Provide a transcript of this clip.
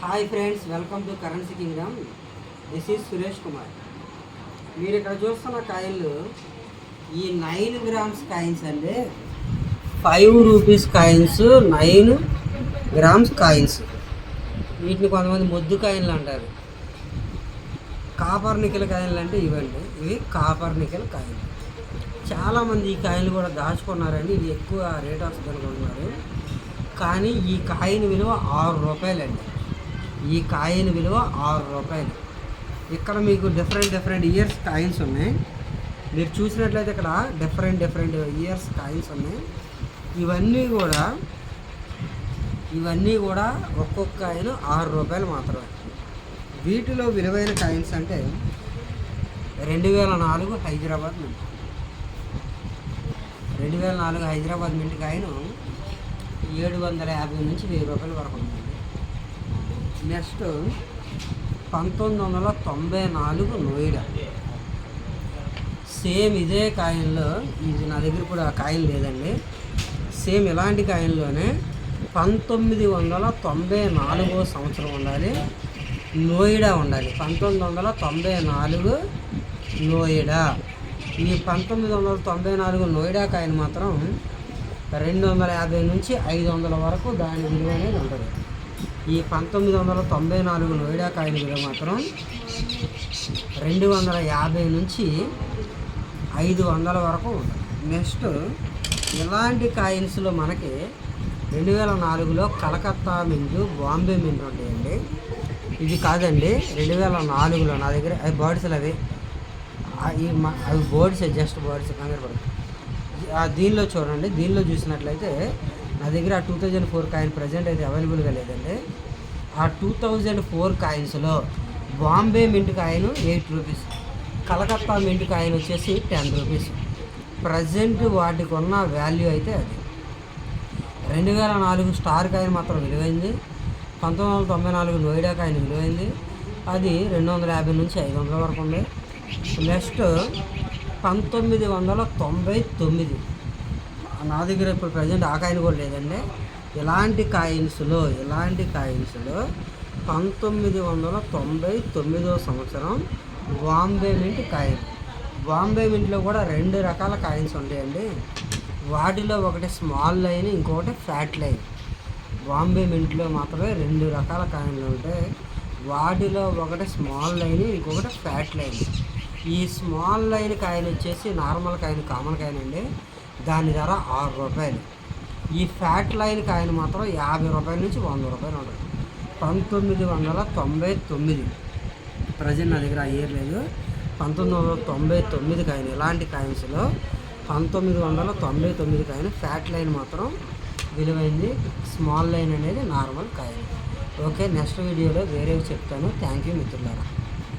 Hi friends welcome to currency kingdom this is Suresh Kumar మీరు ఇక్కడ చూస్తున్న కాయిన్లు ఈ నైన్ గ్రామ్స్ కాయిన్స్ అండి. Five rupees coins nine grams coins. వీటిని కొంతమంది మొద్దు కాయిన్లు అంటారు. కాపర్ నికెల్ కాయిన్లు అంటే ఇవండి. ఇవి కాపర్ నికెల్ కాయిన్లు. చాలామంది ఈ కాయిన్లు కూడా దాచుకున్నారండి. ఇది ఎక్కువ రేట్ ఆఫ్ అనుకుంటున్నారు కానీ ఈ కాయిన్ విలువ ఆరు రూపాయలండి. ఈ కాయిన్ విలువ ఆరు రూపాయలు. ఇక్కడ మీకు డిఫరెంట్ డిఫరెంట్ ఇయర్స్ కాయిన్స్ ఉన్నాయి. మీరు చూసినట్లయితే ఇక్కడ డిఫరెంట్ డిఫరెంట్ ఇయర్స్ కాయిన్స్ ఉన్నాయి. ఇవన్నీ కూడా ఇవన్నీ కూడా ఒక్కొక్క కాయిన్ ఆరు రూపాయలు మాత్రమే. వీటిలో విలువైన కాయిన్స్ అంటే రెండు వేల నాలుగు హైదరాబాద్ మింట్. రెండు వేల నాలుగు హైదరాబాద్ మింట్ కాయిన్ ఏడు వందల యాభై నుంచి వెయ్యి రూపాయల వరకు ఉంది. నెక్స్ట్ పంతొమ్మిది వందల తొంభై నాలుగు నోయిడా. సేమ్ ఇదే కాయిన్లో ఇది నా దగ్గర కూడా ఆ కాయిన్ లేదండి. సేమ్ ఇలాంటి కాయిన్లోనే పంతొమ్మిది వందల తొంభై నాలుగో సంవత్సరం ఉండాలి నోయిడా ఉండాలి. పంతొమ్మిది వందల తొంభై నాలుగు నోయిడా. ఈ పంతొమ్మిది వందల తొంభై నాలుగు నోయిడా కాయిన్ మాత్రం రెండు వందల యాభై నుంచి ఐదు వందల వరకు దాని విలువ అనేది ఉంటుంది. ఈ పంతొమ్మిది వందల తొంభై నాలుగు నోయిడా కాయిన్ విలువ మాత్రం రెండు వందల యాభై నుంచి ఐదు వందల వరకు ఉంటుంది నెక్స్ట్ ఇలాంటి కాయిన్స్లో మనకి రెండు వేల నాలుగులో కలకత్తా మిందు బాంబే మింట్ ఉంటాయండి. ఇది కాదండి రెండు వేల నాలుగులో నా దగ్గర అవి బర్డ్స్లు అవి. అవి బర్డ్స్ జస్ట్ బర్డ్స్ కంగారు పడుతుంది దీనిలో చూడండి దీనిలో చూసినట్లయితే నా దగ్గర ఆ two thousand four coin present అయితే అవైలబుల్గా లేదండి. ఆ two thousand four కాయిన్స్లో Bombay mint coin eight rupees Calcutta mint coin వచ్చేసి టెన్ రూపీస్. ప్రజెంట్ వాటికి ఉన్న వాల్యూ అయితే అది. రెండు వేల నాలుగు స్టార్ కాయిన్ మాత్రం విలువైంది పంతొమ్మిది వందల తొంభై నాలుగు నోయిడా కాయిన్ విలువైంది అది రెండు వందల యాభై నుంచి ఐదు వందల వరకు ఉంది. నెక్స్ట్ పంతొమ్మిది వందల తొంభై తొమ్మిది నా దగ్గర ఇప్పుడు ప్రజెంట్ ఆ కాయిన్ కూడా లేదండి. ఇలాంటి కాయిన్స్లో ఇలాంటి కాయిన్స్లో పంతొమ్మిది వందల తొంభై తొమ్మిదో సంవత్సరం బాంబే మింట్ కాయిన్. బాంబే మింట్లో కూడా రెండు రకాల కాయిన్స్ ఉంటాయండి. వాటిలో ఒకటి స్మాల్ లైన్ ఇంకొకటి ఫ్యాట్ లైన్. బాంబే మింట్లో మాత్రమే రెండు రకాల కాయిన్లు ఉంటాయి. వాటిలో ఒకటి స్మాల్ లైన్ ఇంకొకటి ఫ్యాట్ లైన్. ఈ స్మాల్ లైన్ కాయిన్ వచ్చేసి నార్మల్ కాయిన్ కామన్ కాయిన్ అండి. దాని ధర ఆరు రూపాయలు. ఈ ఫ్యాట్ లైన్ కాయిన్ మాత్రం యాభై రూపాయల నుంచి వంద రూపాయలు ఉంటుంది పంతొమ్మిది వందల తొంభై తొమ్మిది. ప్రజెంట్ నా దగ్గర ఇయర్ లేదు. పంతొమ్మిది వందల తొంభై తొమ్మిది కాయిన్ ఇలాంటి కాయిన్స్లో పంతొమ్మిది వందల తొంభై తొమ్మిది కాయిన్ ఫ్యాట్ లైన్ మాత్రం విలువైంది. స్మాల్ లైన్ అనేది నార్మల్ కాయిన్ ఓకే నెక్స్ట్ వీడియోలో వేరేవి చెప్తాను. థ్యాంక్ యూ మిత్రులారా.